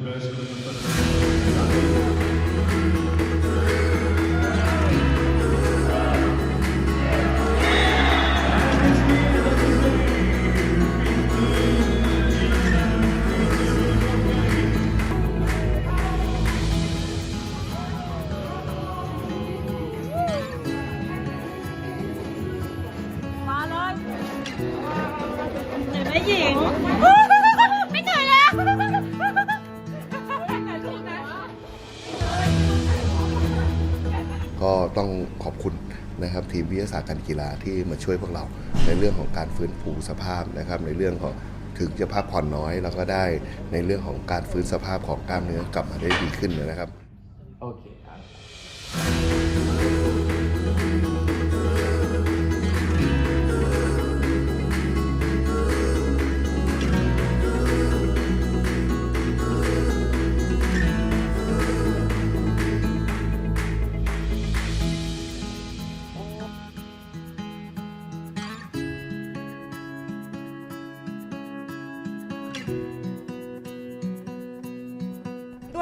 มา ก็ต้องขอบคุณนะครับทีมวิทยาศาสตร์การกีฬาที่มาช่วยพวกเราในเรื่องของการฟื้นฟูสภาพนะครับในเรื่องของถึงจะพักผ่อนน้อยเราก็ได้ในเรื่องของการฟื้นสภาพของกล้ามเนื้อกลับมาได้ดีขึ้นนะครับ โอเคครับ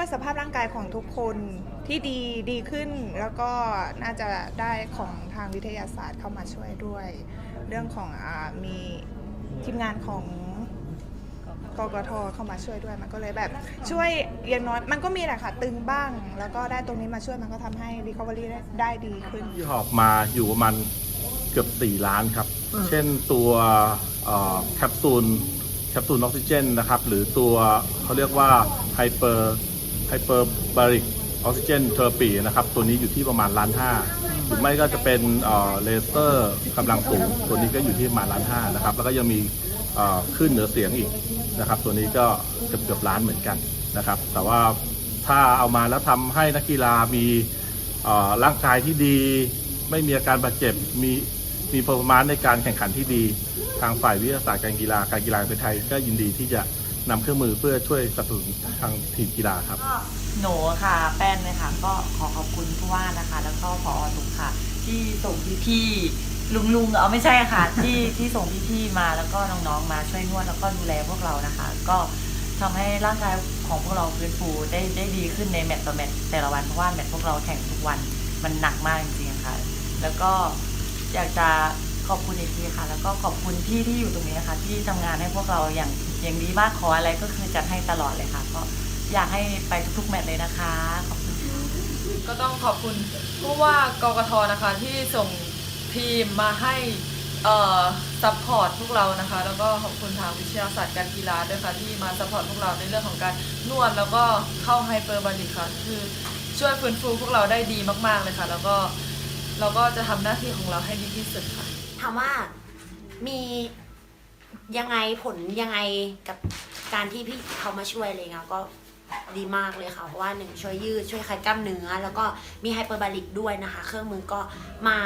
วยสภาพร่างกายของทุกคนที่ดีดีขึ้น แล้วก็น่าจะได้ของทางวิทยาศาสตร์เข้ามาช่วยด้วย เรื่องของอมีทีมงานของกกทเข้ามาช่วยด้วยมันก็เลยแบบช่วยอย่างน้อยมันก็มีแหละค่ะตึงบ้าง แล้วก็ได้ตรงนี้มาช่วยมันก็ทำให้ recovery ได้ได้ดีขึ้นที่หอบมาอยู่ประมาณเกือบ 4 ล้านครับ เช่นตัวแคปซูลแคปซูลออกซิเจนนะครับ หรือตัวเขาเรียกว่าไฮเปอร์ ไฮเปอร์บาริกออกซิเจนเทอร์ปีนะครับ ตัวนี้อยู่ที่ประมาณล้านห้าหรือไม่ก็จะเป็นเลเซอร์กำลังสูงตัวนี้ก็อยู่ที่ประมาณล้านห้านะครับ แล้วก็ยังมีขึ้นเหนือเสียงอีกนะครับ ตัวนี้ก็เกือบเกือบล้านเหมือนกันนะครับ แต่ว่าถ้าเอามาแล้วทำให้นักกีฬามีร่างกายที่ดี ไม่มีอาการบาดเจ็บมีมี performance ในการแข่งขันที่ดี ทางฝ่ายวิทยาศาสตร์การกีฬาการกีฬาประเทศไทยก็ยินดีที่จะ นำเครื่องมือเพื่อช่วยสนับสนุนทางทีมกีฬาครับก็หนูค่ะ แป้นเลยค่ะก็ขอขอบคุณผู้ว่านะคะ แล้วก็พอตุกค่ะ ที่ส่งพี่ๆลุงลุงๆเอาไม่ใช่ค่ะ ที่ที่ส่งพี่ๆมาแล้วก็น้องๆมาช่วยนวดแล้วก็ดูแลพวกเรานะคะ ก็ทำให้ร่างกายของพวกเราฟื้นฟูได้ได้ดีขึ้นในแมตต์ต่อแมตต์แต่ละวันเพราะว่าแมตต์พวกเราแข่งทุกวันมันหนักมากจริงๆค่ะ แล้วก็อยากจะขอบคุณอีกทีค่ะ แล้วก็ขอบคุณพี่ที่อยู่ตรงนี้นะคะที่ทำงานให้พวกเราอย่างอย่างดีมากขออะไรก็คือจัดให้ตลอดเลยค่ะ ก็อยากให้ไปทุกๆแมตช์เลยนะคะขอบคุณก็ต้องขอบคุณผู้ว่ากกทนะคะที่ส่งทีมมาให้เอ่อซัพพอร์ตพวกเรานะคะ แล้วก็ขอบคุณทางวิทยาศาสตร์การกีฬาด้วยค่ะที่มาซัพพอร์ตพวกเราในเรื่องของการนวดแล้วก็เข้าไฮเปอร์บาริกค่ะคือช่วยฟื้นฟูพวกเราได้ดีมาก ๆเลยค่ะ แล้วก็เราก็จะทำหน้าที่ของเราให้ดีที่สุดค่ะ ถามว่ามียังไงผลยังไงกับการที่พี่เขามาช่วยอะไรเงี้ยก็ดีมากเลยค่ะ เพราะว่าหนึ่งช่วยยืดช่วยคลายกล้ามเนื้อ แล้วก็มีไฮเปอร์บาริกด้วยนะคะ เครื่องมือก็มา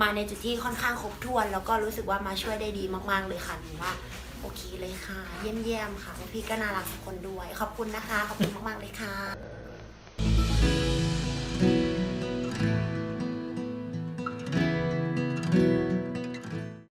มาในจุดที่ค่อนข้างครบถ้วน แล้วก็รู้สึกว่ามาช่วยได้ดีมากๆเลยค่ะหนูว่าโอเคเลยค่ะ เยี่ยมๆค่ะพี่ก็น่ารักทุกคนด้วย ขอบคุณนะคะ ขอบคุณมากๆเลยค่ะ